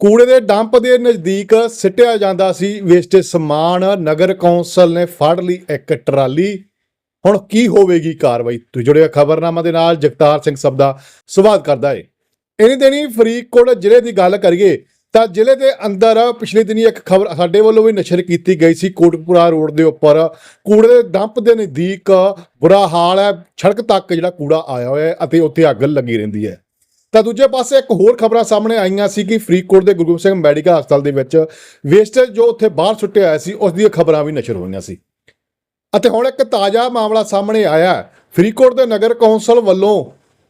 ਕੂੜੇ ਦੇ ਡੰਪ ਦੇ ਨਜ਼ਦੀਕ ਸਿੱਟਿਆ ਜਾਂਦਾ ਸੀ ਵੇਸਟੇਜ ਸਮਾਨ ਨਗਰ ਕੌਂਸਲ ਨੇ ਫੜ ਲਈ ਇੱਕ ਟਰਾਲੀ। ਹੁਣ ਕੀ ਹੋਵੇਗੀ ਕਾਰਵਾਈ? ਤੁਸੀਂ ਜੁੜਿਆ ਖਬਰਨਾਮਾ ਦੇ ਨਾਲ, ਜਗਤਾਰ ਸਿੰਘ ਸਭ ਦਾ ਸਵਾਗਤ ਕਰਦਾ ਏ। ਇਨੀ ਦਿਨੀ ਫਰੀਦਕੋਟ ਜ਼ਿਲ੍ਹੇ ਦੀ ਗੱਲ ਕਰੀਏ, ਤਾਂ ਜ਼ਿਲ੍ਹੇ ਦੇ ਅੰਦਰ ਪਿਛਲੇ ਦਿਨੀ ਇੱਕ ਖਬਰ ਸਾਡੇ ਵੱਲੋਂ ਵੀ ਨਸ਼ਰ ਕੀਤੀ ਗਈ ਸੀ ਕੋਟਪੁਰਾ ਰੋਡ ਦੇ ਉੱਪਰ। ਕੂੜੇ ਦੇ ਡੰਪ ਦੇ ਨਜ਼ਦੀਕ ਬੁਰਾ ਹਾਲ ਹੈ, ਸੜਕ ਤੱਕ ਜਿਹੜਾ ਕੂੜਾ ਆਇਆ ਹੋਇਆ ਅਤੇ ਉੱਥੇ ਅੱਗ ਲੱਗੀ ਰਹਿੰਦੀ ਹੈ। ਤਾਂ ਦੂਜੇ ਪਾਸੇ ਇੱਕ ਹੋਰ ਖਬਰਾਂ ਸਾਹਮਣੇ ਆਈਆਂ ਸੀ ਕਿ ਫਰੀਦਕੋਟ ਦੇ ਗੁਰੂ ਗੋਬਿੰਦ ਸਿੰਘ ਮੈਡੀਕਲ ਹਸਪਤਾਲ ਦੇ ਵਿੱਚ ਵੇਸਟੇਜ ਜੋ ਉੱਥੇ ਬਾਹਰ ਸੁੱਟਿਆ ਹੋਇਆ ਸੀ, ਉਸ ਦੀਆਂ ਖਬਰਾਂ ਵੀ ਨਸ਼ਰ ਹੋਈਆਂ ਸੀ ਅਤੇ ਹੁਣ ਇੱਕ ਤਾਜ਼ਾ ਮਾਮਲਾ ਸਾਹਮਣੇ ਆਇਆ ਹੈ। ਫਰੀਦਕੋਟ ਦੇ ਨਗਰ ਕੌਂਸਲ ਵੱਲੋਂ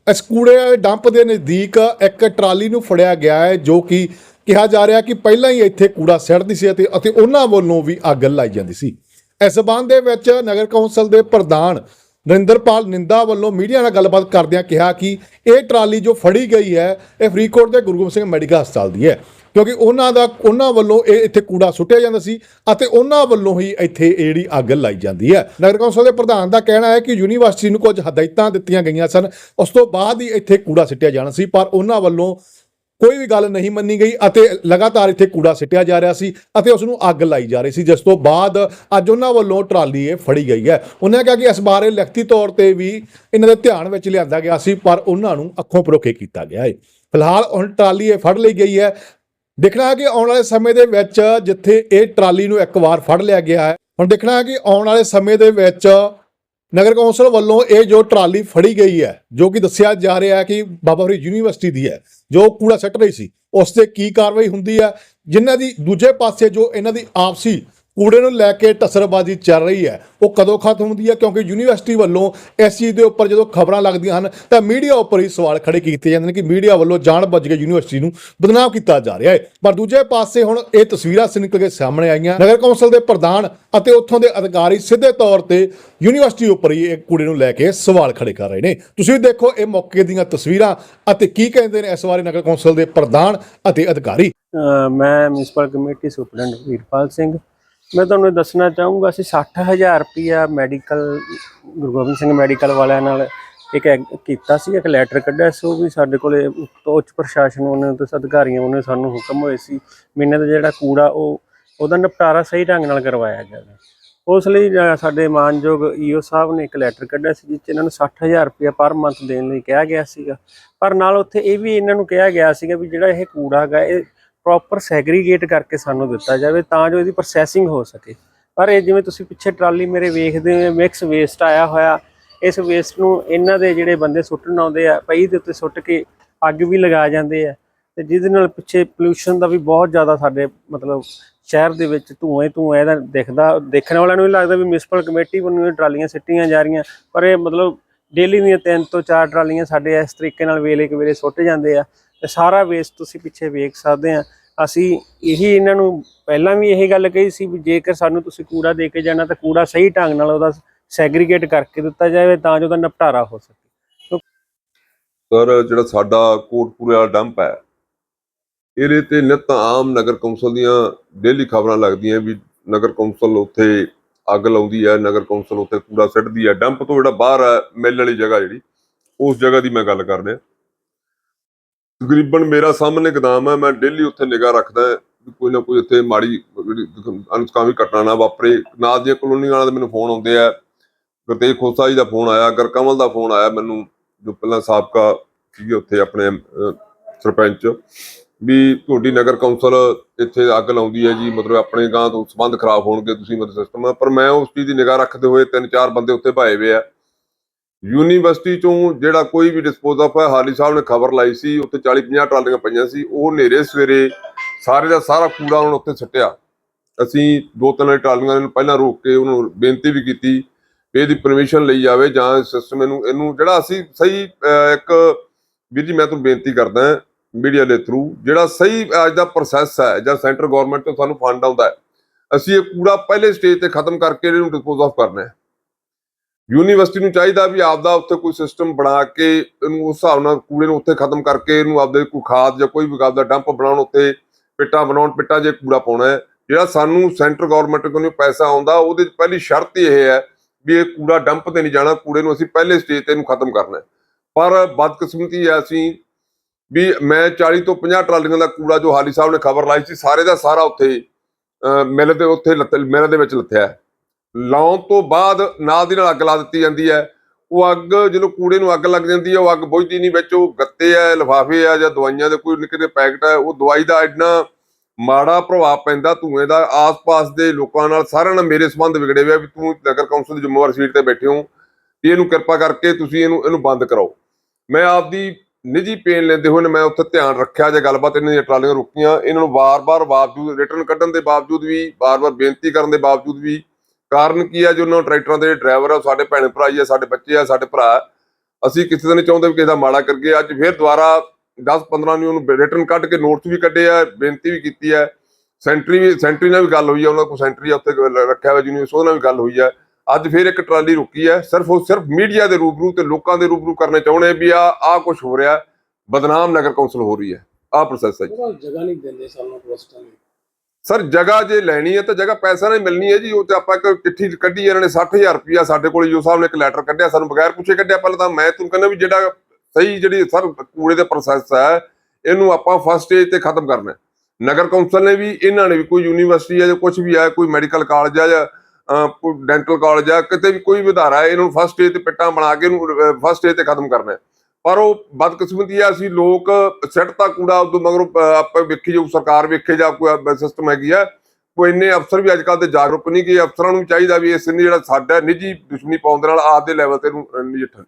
ਇਸ ਕੂੜੇ ਡੰਪ ਦੇ ਨਜ਼ਦੀਕ ਇੱਕ ਟਰਾਲੀ ਨੂੰ ਫੜਿਆ ਗਿਆ ਹੈ, ਜੋ ਕਿ ਕਿਹਾ ਜਾ ਰਿਹਾ ਕਿ ਪਹਿਲਾਂ ਹੀ ਇੱਥੇ ਕੂੜਾ ਸੜਦੀ ਸੀ ਅਤੇ ਅਤੇ ਉਹਨਾਂ ਵੱਲੋਂ ਵੀ ਅੱਗ ਲਾਈ ਜਾਂਦੀ ਸੀ ਇਸ ਸਬੰਧ ਦੇ ਵਿੱਚ ਨਗਰ ਕੌਂਸਲ ਦੇ ਪ੍ਰਧਾਨ ਨਰਿੰਦਰਪਾਲ ਨਿੰਦਾ ਵੱਲੋਂ ਮੀਡੀਆ ਨਾਲ ਗੱਲਬਾਤ ਕਰਦਿਆਂ ਕਿਹਾ ਕਿ ਇਹ ਟਰਾਲੀ ਜੋ ਫੜੀ ਗਈ ਹੈ, ਇਹ ਫਰੀਦਕੋਟ ਦੇ ਗੁਰੂ ਗੋਬਿੰਦ ਸਿੰਘ ਮੈਡੀਕਲ ਹਸਪਤਾਲ ਦੀ ਹੈ। ਕਿਉਂਕਿ ਉਹਨਾਂ ਦਾ, ਉਹਨਾਂ ਵੱਲੋਂ ਇਹ ਇੱਥੇ ਕੂੜਾ ਸੁੱਟਿਆ ਜਾਂਦਾ ਸੀ ਅਤੇ ਉਹਨਾਂ ਵੱਲੋਂ ਹੀ ਇੱਥੇ ਇਹ ਜਿਹੜੀ ਅੱਗ ਲਾਈ ਜਾਂਦੀ ਹੈ। ਨਗਰ ਕੌਂਸਲ ਦੇ ਪ੍ਰਧਾਨ ਦਾ ਕਹਿਣਾ ਹੈ ਕਿ ਯੂਨੀਵਰਸਿਟੀ ਨੂੰ ਕੁਝ ਹਦਾਇਤਾਂ ਦਿੱਤੀਆਂ ਗਈਆਂ ਸਨ। ਉਸ ਤੋਂ ਬਾਅਦ ਹੀ ਇੱਥੇ ਕੂੜਾ ਸਿੱਟਿਆ ਜਾਣਾ ਸੀ, ਪਰ ਉਹਨਾਂ ਵੱਲੋਂ ਕੋਈ ਵੀ ਗੱਲ ਨਹੀਂ ਮੰਨੀ ਗਈ ਅਤੇ ਲਗਾਤਾਰ ਇੱਥੇ ਕੂੜਾ ਸਿੱਟਿਆ ਜਾ ਰਿਹਾ ਸੀ ਅਤੇ ਉਸ ਨੂੰ ਅੱਗ ਲਾਈ ਜਾ ਰਹੀ ਸੀ, ਜਿਸ ਤੋਂ ਬਾਅਦ ਅੱਜ ਉਹਨਾਂ ਵੱਲੋਂ ਟਰਾਲੀ ਇਹ ਫੜੀ ਗਈ ਹੈ। ਉਹਨਾਂ ਕਿਹਾ ਕਿ ਇਸ ਬਾਰੇ ਲਿਖਤੀ ਤੌਰ ਤੇ ਵੀ ਇਹਨਾਂ ਦੇ ਧਿਆਨ ਵਿੱਚ ਲਿਆਂਦਾ ਗਿਆ ਸੀ, ਪਰ ਉਹਨਾਂ ਨੂੰ ਅੱਖੋਂ ਪਰੋਖੇ ਕੀਤਾ ਗਿਆ ਹੈ ਫਿਲਹਾਲ ਹੁਣ ਟਰਾਲੀ ਇਹ ਫੜ ਲਈ ਗਈ ਹੈ। ਦੇਖਣਾ ਹੈ ਕਿ ਆਉਣ ਵਾਲੇ ਸਮੇਂ ਦੇ ਵਿੱਚ ਜਿੱਥੇ ਇਹ ਟਰਾਲੀ ਨੂੰ ਇੱਕ ਵਾਰ ਫੜ ਲਿਆ ਗਿਆ ਹੈ, ਹੁਣ ਦੇਖਣਾ ਹੈ ਕਿ ਆਉਣ ਵਾਲੇ ਸਮੇਂ ਦੇ ਵਿੱਚ ਨਗਰ ਕੌਂਸਲ ਵੱਲੋਂ ਇਹ ਜੋ ਟਰਾਲੀ ਫੜੀ ਗਈ ਹੈ, ਜੋ ਕਿ ਦੱਸਿਆ ਜਾ ਰਿਹਾ ਹੈ ਕਿ ਬਾਬਾ ਫਰੀਦ ਯੂਨੀਵਰਸਿਟੀ ਦੀ ਹੈ, ਜੋ ਕੂੜਾ ਸੱਟ ਰਹੀ ਸੀ, ਉਸ ਤੇ ਕੀ ਕਾਰਵਾਈ ਹੁੰਦੀ ਹੈ? ਜਿਨ੍ਹਾਂ ਦੀ ਦੂਜੇ ਪਾਸੇ ਜੋ ਇਹਨਾਂ ਦੀ ਆਪਸੀ ਕੂੜੇ ਨੂੰ ਲੈ ਕੇ ਟਸਰਬਾਜ਼ੀ ਚੱਲ ਰਹੀ ਹੈ। ਉਹ ਕਦੋਂ ਖਤਮ ਹੁੰਦੀ ਹੈ? ਕਿਉਂਕਿ ਯੂਨੀਵਰਸਿਟੀ ਵੱਲੋਂ ਇਸ ਚੀਜ਼ ਦੇ ਉੱਪਰ ਜਦੋਂ ਖਬਰਾਂ ਲੱਗਦੀਆਂ ਹਨ, ਤਾਂ ਮੀਡੀਆ ਉੱਪਰ ਹੀ ਸਵਾਲ ਖੜੇ ਕੀਤੇ ਜਾਂਦੇ ਨੇ ਕਿ ਮੀਡੀਆ ਵੱਲੋਂ ਜਾਣ ਕੇ ਯੂਨੀਵਰਸਿਟੀ ਨੂੰ ਬਦਨਾਮ ਕੀਤਾ ਜਾ ਰਿਹਾ ਹੈ। ਪਰ ਦੂਜੇ ਪਾਸੇ ਹੁਣ ਇਹ ਤਸਵੀਰਾਂ ਨਿਕਲ ਕੇ ਸਾਹਮਣੇ ਆਈਆਂ। ਨਗਰ ਕੌਂਸਲ ਦੇ ਪ੍ਰਧਾਨ ਅਤੇ ਉੱਥੋਂ ਦੇ ਅਧਿਕਾਰੀ ਸਿੱਧੇ ਤੌਰ ਤੇ ਯੂਨੀਵਰਸਿਟੀ ਉੱਪਰ ਹੀ ਇਹ ਕੂੜੇ ਨੂੰ ਲੈ ਕੇ ਸਵਾਲ ਖੜੇ ਕਰ ਰਹੇ ਨੇ। ਤੁਸੀਂ ਦੇਖੋ ਇਹ ਮੌਕੇ ਦੀਆਂ ਤਸਵੀਰਾਂ ਅਤੇ ਕੀ ਕਹਿੰਦੇ ਨੇ ਇਸ ਬਾਰੇ ਨਗਰ ਕੌਂਸਲ ਦੇ ਪ੍ਰਧਾਨ ਅਤੇ ਅਧਿਕਾਰੀ? ਮੈਂ municipal committee superintendent Veerpal Singh. ਮੈਂ ਤੁਹਾਨੂੰ ਇਹ ਦੱਸਣਾ ਚਾਹੂੰਗਾ, ਅਸੀਂ 60000 ਰੁਪਇਆ ਮੈਡੀਕਲ ਗੁਰੂ ਗੋਬਿੰਦ ਸਿੰਘ ਮੈਡੀਕਲ ਵਾਲਿਆਂ ਨਾਲ ਇੱਕ ਐਗ- ਕੀਤਾ ਸੀ, ਇੱਕ ਲੈਟਰ ਕੱਢਿਆ ਸੀ, ਉਹ ਵੀ ਸਾਡੇ ਕੋਲੇ ਉੱਚ ਪ੍ਰਸ਼ਾਸਨ ਉਹਨਾਂ ਤੇ ਅਧਿਕਾਰੀਆਂ ਉਹਨੇ ਸਾਨੂੰ ਹੁਕਮ ਹੋਏ ਸੀ, ਮਹੀਨੇ ਦਾ ਜਿਹੜਾ ਕੂੜਾ ਉਹ, ਉਹਦਾ ਨਿਪਟਾਰਾ ਸਹੀ ਢੰਗ ਨਾਲ ਕਰਵਾਇਆ ਜਾਵੇ ਉਸ ਲਈ ਸਾਡੇ ਮਾਨਯੋਗ ਈਓ ਸਾਹਿਬ ਨੇ ਇੱਕ ਲੈਟਰ ਕੱਢਿਆ ਸੀ, ਜਿਸ 'ਚ ਇਹਨਾਂ ਨੂੰ 60000 ਰੁਪਇਆ ਪਰ ਮੰਥ ਦੇਣ ਲਈ ਕਿਹਾ ਗਿਆ ਸੀਗਾ। ਪਰ ਨਾਲ ਉੱਥੇ ਇਹ ਵੀ ਇਹਨਾਂ ਨੂੰ ਕਿਹਾ ਗਿਆ ਸੀਗਾ ਵੀ ਜਿਹੜਾ ਇਹ ਕੂੜਾ ਹੈਗਾ, ਇਹ ਪ੍ਰੋਪਰ ਸੈਗਰੀਗੇਟ ਕਰਕੇ ਸਾਨੂੰ ਦਿੱਤਾ ਜਾਵੇ ਤਾਂ ਜੋ ਇਹਦੀ ਪ੍ਰੋਸੈਸਿੰਗ ਹੋ ਸਕੇ। ਪਰ ਇਹ ਜਿਵੇਂ ਤੁਸੀਂ ਪਿੱਛੇ ਟਰਾਲੀ ਮੇਰੇ ਵੇਖਦੇ ਹੋ ਮਿਕਸ ਵੇਸਟ ਆਇਆ ਹੋਇਆ, ਇਸ ਵੇਸਟ ਨੂੰ ਇਹਨਾਂ ਦੇ ਜਿਹੜੇ ਬੰਦੇ ਸੁੱਟਣ ਆਉਂਦੇ ਆ, ਪਈ ਦੇ ਉੱਤੇ ਸੁੱਟ ਕੇ ਅੱਗ ਵੀ ਲਗਾ ਜਾਂਦੇ ਆ। ਤੇ ਜਿਹਦੇ ਨਾਲ ਪਿੱਛੇ ਪੋਲੂਸ਼ਨ ਦਾ ਵੀ ਬਹੁਤ ਜ਼ਿਆਦਾ ਸਾਡੇ ਮਤਲਬ ਸ਼ਹਿਰ ਦੇ ਵਿੱਚ ਧੂਏ ਧੂਏ ਇਹਦਾ ਦਿਖਦਾ, ਦੇਖਣ ਵਾਲਿਆਂ ਨੂੰ ਵੀ ਲੱਗਦਾ ਵੀ ਮਿਊਨਿਸਪਲ ਕਮੇਟੀ ਵੱਲੋਂ ਇਹ ਟਰਾਲੀਆਂ ਸਿੱਟੀਆਂ ਜਾ ਰਹੀਆਂ। ਪਰ ਇਹ ਮਤਲਬ ਡੇਲੀ ਦੀਆਂ ਤਿੰਨ ਤੋਂ ਚਾਰ ਟਰਾਲੀਆਂ ਸਾਡੇ ਇਸ ਤਰੀਕੇ ਨਾਲ ਵੇਲੇ ਕੇ ਵੇਲੇ ਸੁੱਟ ਜਾਂਦੇ ਆ। ਤੇ ਸਾਰਾ ਵੇਸਟ ਤੁਸੀਂ ਪਿੱਛੇ ਵੇਖ ਸਕਦੇ ਆ। ਅਸੀਂ ਇਹੀ ਇਹਨਾਂ ਨੂੰ ਪਹਿਲਾਂ ਵੀ ਇਹ ਗੱਲ ਕਹੀ ਸੀ ਵੀ ਜੇਕਰ ਸਾਨੂੰ ਤੁਸੀਂ ਕੂੜਾ ਦੇ ਕੇ ਜਾਣਾ ਤਾਂ ਕੂੜਾ ਸਹੀ ਢੰਗ ਨਾਲ ਉਹਦਾ ਸੈਗਰੀਗੇਟ ਕਰਕੇ ਦਿੱਤਾ ਜਾਵੇ ਤਾਂ ਜੋ ਉਹਦਾ ਨਿਪਟਾਰਾ ਹੋ ਸਕੇ। ਸਰ, ਜਿਹੜਾ ਸਾਡਾ ਕੋਟਪੂਰੇ ਵਾਲਾ ਡੰਪ ਹੈ, ਇਹਦੇ ਤੇ ਨਿਤ ਆਮ ਨਗਰ ਕੌਂਸਲ ਦੀਆਂ ਡੇਲੀ ਖਬਰਾਂ ਲੱਗਦੀਆਂ ਵੀ ਨਗਰ ਕੌਂਸਲ ਉੱਥੇ ਅੱਗ ਲਾਉਂਦੀ ਹੈ, ਨਗਰ ਕੌਂਸਲ ਉੱਥੇ ਕੂੜਾ ਸਿੱਟਦੀ ਹੈ। ਡੰਪ ਤੋਂ ਜਿਹੜਾ ਬਾਹਰ ਹੈ, ਮਿਲ ਵਾਲੀ ਜਗ੍ਹਾ ਜਿਹੜੀ, ਉਸ ਜਗ੍ਹਾ ਦੀ ਮੈਂ ਗੱਲ ਕਰ ਰਿਹਾ। ਤਕਰੀਬਨ ਮੇਰਾ ਸਾਹਮਣੇ ਗਦਾਮ ਹੈ, ਮੈਂ ਡੇਲੀ ਉੱਥੇ ਨਿਗਾਹ ਰੱਖਦਾ ਵੀ ਕੋਈ ਨਾ ਕੋਈ ਉੱਥੇ ਮਾੜੀ ਜਿਹੜੀ ਅਨਸਕਾਮੀ ਘਟਨਾ ਨਾ ਵਾਪਰੇ। ਨਾਲ ਦੀਆਂ ਕਲੋਨੀ ਵਾਲਿਆਂ ਦੇ ਮੈਨੂੰ ਫੋਨ ਆਉਂਦੇ ਆ। ਗੁਰਤੇਜ ਖੋਸਾ ਜੀ ਦਾ ਫੋਨ ਆਇਆ ਗਰਕਮਲ ਦਾ ਫੋਨ ਆਇਆ ਮੈਨੂੰ, ਜੋ ਪਹਿਲਾਂ ਸਾਬਕਾ ਸੀਗੇ ਉੱਥੇ ਆਪਣੇ ਸਰਪੰਚ। ਵੀ ਤੁਹਾਡੀ ਨਗਰ ਕੌਂਸਲ ਇੱਥੇ ਅੱਗ ਲਾਉਂਦੀ ਹੈ ਜੀ, ਮਤਲਬ ਆਪਣੇ ਗਾਂ ਤੋਂ ਸੰਬੰਧ ਖਰਾਬ ਹੋਣਗੇ ਤੁਸੀਂ ਮਤਲਬ ਸਿਸਟਮ ਪਰ ਮੈਂ ਉਸ ਚੀਜ਼ ਦੀ ਨਿਗਾਹ ਰੱਖਦੇ ਹੋਏ ਤਿੰਨ ਚਾਰ ਬੰਦੇ ਉੱਥੇ ਭਾਏ ਹੋਏ ਆ। ਯੂਨੀਵਰਸਿਟੀ ਚੋਂ ਜਿਹੜਾ ਕੋਈ ਵੀ ਡਿਸਪੋਜ਼ ਆਫ ਹੈ ਹਾਲੀ ਸਾਹਿਬ ਨੇ ਖਬਰ ਲਾਈ ਸੀ, ਉੱਥੇ 40 50 ਟਰਾਲੀਆਂ ਪਈਆਂ ਸੀ, ਉਹ ਹਨੇਰੇ ਸਵੇਰੇ ਸਾਰੇ ਦਾ ਸਾਰਾ ਕੂੜਾ ਉਹਨਾਂ ਉੱਤੇ ਸੱਟਿਆ। ਅਸੀਂ ਦੋ ਤਿੰਨ ਟਰਾਲੀਆਂ ਨੂੰ ਪਹਿਲਾਂ ਰੋਕ ਕੇ ਉਹਨੂੰ ਬੇਨਤੀ ਵੀ ਕੀਤੀ ਵੀ ਇਹਦੀ ਪਰਮਿਸ਼ਨ ਲਈ ਜਾਵੇ ਜਾਂ ਸਿਸਟਮ ਇਹਨੂੰ ਇਹਨੂੰ ਜਿਹੜਾ ਅਸੀਂ ਸਹੀ ਇੱਕ ਵੀਰ ਜੀ ਮੈਂ ਤੁਹਾਨੂੰ ਬੇਨਤੀ ਕਰਦਾ ਮੀਡੀਆ ਦੇ ਥਰੂ ਜਿਹੜਾ ਸਹੀ ਅੱਜ ਦਾ ਪ੍ਰੋਸੈਸ ਹੈ ਜਾਂ ਸੈਂਟਰ ਗਵਰਨਮੈਂਟ ਤੋਂ ਸਾਨੂੰ ਫੰਡ ਆਉਂਦਾ ਹੈ, ਅਸੀਂ ਇਹ ਕੂੜਾ ਪਹਿਲੇ ਸਟੇਜ ਤੇ ਖਤਮ ਕਰਕੇ ਇਹਨੂੰ ਡਿਸਪੋਜ਼ ਆਫ ਕਰਨਾ ਹੈ। ਯੂਨੀਵਰਸਿਟੀ ਨੂੰ ਚਾਹੀਦਾ ਵੀ ਆਪਦਾ ਉੱਥੇ ਕੋਈ ਸਿਸਟਮ ਬਣਾ ਕੇ ਇਹਨੂੰ ਉਸ ਹਿਸਾਬ ਨਾਲ ਕੂੜੇ ਨੂੰ ਉੱਥੇ ਖਤਮ ਕਰਕੇ ਇਹਨੂੰ ਆਪਦੇ ਕੋਈ ਖਾਦ ਜਾਂ ਕੋਈ ਵੀ ਆਪਦਾ ਡੰਪ ਬਣਾਉਣ ਉੱਥੇ, ਪਿੱਟਾਂ ਬਣਾਉਣ, ਪਿੱਟਾਂ ਜੇ ਕੂੜਾ ਪਾਉਣਾ ਹੈ। ਜਿਹੜਾ ਸਾਨੂੰ ਸੈਂਟਰ ਗਵਰਨਮੈਂਟ ਕੋਲੋਂ ਪੈਸਾ ਆਉਂਦਾ, ਉਹਦੇ 'ਚ ਪਹਿਲੀ ਸ਼ਰਤ ਹੀ ਇਹ ਹੈ ਵੀ ਇਹ ਕੂੜਾ ਡੰਪ ਤੇ ਨਹੀਂ ਜਾਣਾ, ਕੂੜੇ ਨੂੰ ਅਸੀਂ ਪਹਿਲੇ ਸਟੇਜ ਤੇ ਇਹਨੂੰ ਖਤਮ ਕਰਨਾ ਪਰ ਬਦਕਿਸਮਤੀ ਹੈ ਅਸੀਂ ਵੀ ਮੈਂ 40 ਤੋਂ 50 ਟਰਾਲੀਆਂ ਦਾ ਕੂੜਾ ਜੋ ਹਾਲੀ ਸਾਹਿਬ ਨੇ ਖਬਰ ਲਾਈ ਸੀ, ਸਾਰੇ ਦਾ ਸਾਰਾ ਉੱਥੇ ਮਿਲ ਦੇ ਉੱਥੇ ਲੱਤ- ਮਿਲ ਦੇ ਵਿੱਚ ਲੱਥਿਆ ਲਾਉਣ ਤੋਂ ਬਾਅਦ ਨਾਲ ਦੀ ਨਾਲ ਅੱਗ ਲਾ ਦਿੱਤੀ ਜਾਂਦੀ ਹੈ। ਉਹ ਅੱਗ ਜਦੋਂ ਕੂੜੇ ਨੂੰ ਅੱਗ ਲੱਗ ਜਾਂਦੀ ਹੈ, ਉਹ ਅੱਗ ਬੁਝਦੀ ਨਹੀਂ ਵਿੱਚ, ਉਹ ਗੱਤੇ ਆ ਲਿਫਾਫੇ ਆ ਜਾਂ ਦਵਾਈਆਂ ਦੇ ਕੋਈ ਨਿੱਕੇ ਪੈਕਟ ਆ ਉਹ ਦਵਾਈ ਦਾ ਇੰਨਾ ਮਾੜਾ ਪ੍ਰਭਾਵ ਪੈਂਦਾ, ਧੂਏ ਦਾ ਆਸ-ਪਾਸ ਦੇ ਲੋਕਾਂ ਨਾਲ ਸਾਰਿਆਂ ਨਾਲ ਮੇਰੇ ਸੰਬੰਧ ਵਿਗੜੇ ਹੋਇਆ ਵੀ ਤੂੰ ਨਗਰ ਕੌਂਸਲ ਦੀ ਜ਼ਿੰਮੇਵਾਰ ਸੀਟ ਤੇ ਬੈਠੇ ਹੋ, ਵੀ ਇਹਨੂੰ ਕਿਰਪਾ ਕਰਕੇ ਤੁਸੀਂ ਇਹਨੂੰ ਇਹਨੂੰ ਬੰਦ ਕਰਾਓ। ਮੈਂ ਆਪਦੀ ਨਿੱਜੀ ਪੇਨ ਲੈਂਦੇ ਹੋਏ ਨੇ, ਮੈਂ ਉੱਥੇ ਧਿਆਨ ਰੱਖਿਆ, ਜੇ ਗੱਲਬਾਤ ਇਹਨਾਂ ਦੀਆਂ ਟਰਾਲੀਆਂ ਰੁਕੀਆਂ, ਇਹਨਾਂ ਨੂੰ ਵਾਰ-ਵਾਰ ਬਾਵਜੂਦ ਰਿਟਰਨ ਕੱਢਣ ਦੇ ਬਾਵਜੂਦ ਵੀ, ਵਾਰ-ਵਾਰ ਬੇਨਤੀ ਕਰਨ ਦੇ ਬਾਵਜੂਦ ਵੀ ਕਾਰਨ ਕੀ ਹੈ ਜੋ? ਟਰੈਕਟਰਾਂ ਦੇ ਡਰਾਈਵਰ ਆ ਸਾਡੇ ਭੈਣ ਭਰਾ ਆ, ਸਾਡੇ ਬੱਚੇ ਆ, ਸਾਡੇ ਭਰਾ ਅਸੀਂ ਕਿਸੇ ਦਾ ਨਹੀਂ ਚਾਹੁੰਦੇ ਵੀ ਕਿਸੇ ਦਾ ਮਾੜਾ ਕਰਕੇ ਅੱਜ ਫਿਰ ਦੁਬਾਰਾ 10-15 ਨੂੰ ਉਹਨੂੰ ਰਿਟਰਨ ਕੱਢ ਕੇ ਨੋਟਸ ਵੀ ਕੱਢੇ ਆ, ਬੇਨਤੀ ਵੀ ਕੀਤੀ ਹੈ ਸੈਂਟਰੀ ਵੀ, ਸੈਂਟਰੀ ਨਾਲ ਵੀ ਗੱਲ ਹੋਈ ਹੈ ਉਹਨਾਂ ਕੋਲ ਸੈਂਟਰੀ ਆ, ਉੱਥੇ ਰੱਖਿਆ ਹੋਇਆ ਯੂਨੀਵਰਸਿਟੀ ਉਹਦੇ ਨਾਲ ਵੀ ਗੱਲ ਹੋਈ ਹੈ ਅੱਜ ਫਿਰ ਇੱਕ ਟਰਾਲੀ ਰੁਕੀ ਹੈ ਸਿਰਫ ਉਹ ਸਿਰਫ ਮੀਡੀਆ ਦੇ ਰੂਬਰੂ ਤੇ ਲੋਕਾਂ ਦੇ ਰੂਬਰੂ ਕਰਨੇ ਚਾਹੁੰਦੇ ਵੀ ਆ ਆ ਕੁਝ ਹੋ ਰਿਹਾ। ਬਦਨਾਮ ਨਗਰ ਕੌਂਸਲ ਹੋ ਰਹੀ ਹੈ ਆ ਪ੍ਰੋਸੈਸ ਹੈ ਜਗ੍ਹਾ ਨਹੀਂ ਦਿੰਦੇ ਸਾਨੂੰ ਟਰਸਟਾਂ ਨੇ ਸਰ, ਜਗ੍ਹਾ ਜੇ ਲੈਣੀ ਹੈ ਤਾਂ ਜਗ੍ਹਾ ਪੈਸਾ ਨਹੀਂ ਮਿਲਣੀ ਹੈ ਜੀ। ਉਹ ਤੇ ਆਪਾਂ ਇੱਕ ਚਿੱਠੀ ਕੱਢੀ, ਇਹਨਾਂ ਨੇ 60000 ਰੁਪਇਆ ਸਾਡੇ ਕੋਲ, ਜੋ ਸਾਹਿਬ ਨੇ ਇੱਕ ਲੈਟਰ ਕੱਢਿਆ, ਸਾਨੂੰ ਬਗੈਰ ਪੁੱਛੇ ਕੱਢਿਆ। ਪਹਿਲਾਂ ਤਾਂ ਮੈਂ ਤੁਹਾਨੂੰ ਕਹਿੰਦਾ ਵੀ ਜਿਹੜਾ ਸਹੀ ਜਿਹੜੀ ਸਰ ਕੂੜੇ ਦਾ ਪ੍ਰੋਸੈਸ ਹੈ, ਇਹਨੂੰ ਆਪਾਂ ਫਸਟ ਸਟੇਜ ਤੇ ਖਤਮ ਕਰਨਾ ਨਗਰ ਕੌਂਸਲ ਨੇ ਵੀ, ਇਹਨਾਂ ਨੇ ਵੀ ਕੋਈ ਯੂਨੀਵਰਸਿਟੀ ਹੈ ਜਾਂ ਕੁਝ ਵੀ ਹੈ, ਕੋਈ ਮੈਡੀਕਲ ਕਾਲਜ ਹੈ ਜਾਂ ਕੋਈ ਡੈਂਟਲ ਕਾਲਜ ਹੈ, ਕਿਤੇ ਵੀ ਕੋਈ ਵੀ ਇਹਨੂੰ ਫਸਟ ਸਟੇਜ ਤੇ ਪਿੱਟਾਂ ਬਣਾ ਕੇ ਇਹਨੂੰ ਫਸਟ ਸਟੇਜ ਤੇ ਖਤਮ ਕਰਨਾ ਪਰ ਉਹ ਬਦਕਿਸਮਤੀ ਆ, ਅਸੀਂ ਲੋਕ ਸਿੱਟਤਾ ਕੂੜਾ ਉਦੋਂ ਮਗਰੋਂ ਆਪਾਂ ਵੇਖੀ ਜਾਊ, ਸਰਕਾਰ ਵੇਖੇ ਜਾਂ ਕੋਈ ਸਿਸਟਮ ਹੈਗੀ ਆ ਕੋਈ ਇੰਨੇ ਅਫਸਰ ਵੀ ਅੱਜ ਕੱਲ੍ਹ ਦੇ ਜਾਗਰੂਕ ਨਹੀਂ ਕਿ ਅਫਸਰਾਂ ਨੂੰ ਵੀ ਚਾਹੀਦਾ ਵੀ ਇਸ ਨੇ ਜਿਹੜਾ ਸਾਡਾ ਨਿੱਜੀ ਦੁਸ਼ਮਣੀ ਪਾਉਣ ਦੇ ਨਾਲ ਆਪ ਦੇ ਲੈਵਲ ਤੇ ਨਜਿੱਠਣ